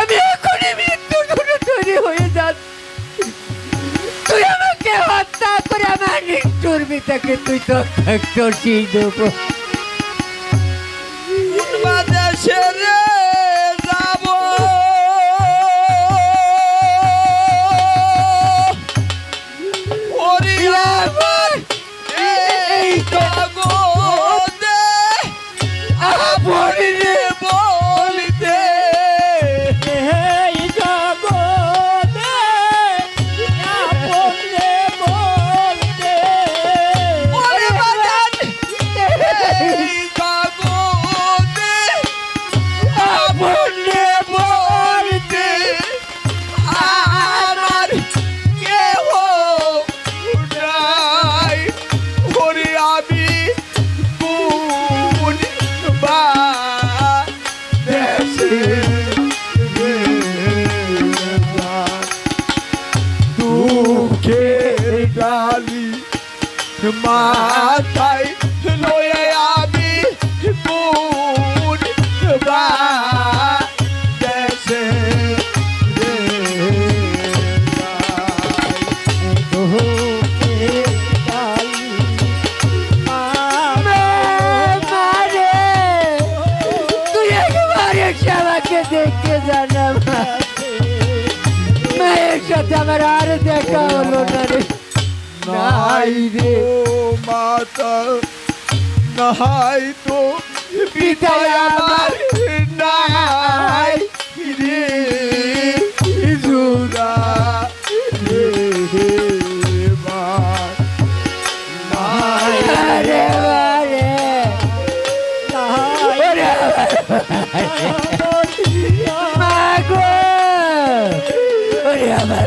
আমি এখনই মৃত্যুর জন্য তৈরি হয়ে যাচ্ছি। তুই আমাকে হত্যা করে আমার মৃত্যুর বিতাকে তুই তো করছিস দেবো। দেশে মাথায় লয়ে আমি কোন বা দেশে রে যাই। তুই একবার এসে আমাকে দেখে জানা মায়ের আর দেখা হলো না রে নাই রে মাতা নাই তো পিতাই আমার নাই রে। জুরা রে মা ওরে আমার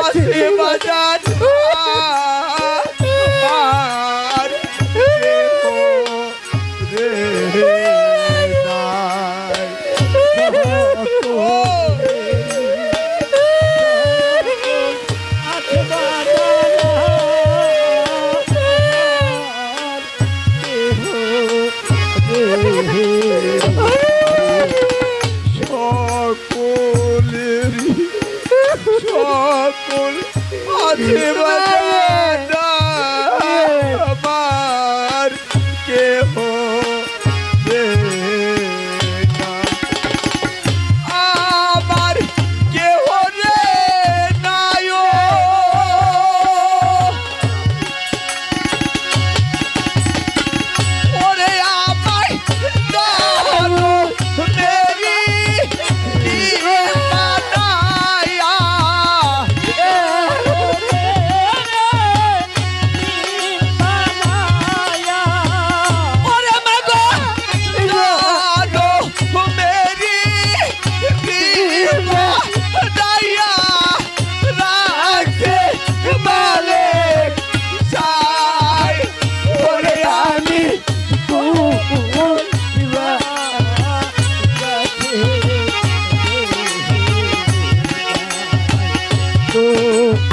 আছে বাজার আছে বাজার তো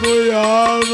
কই আমার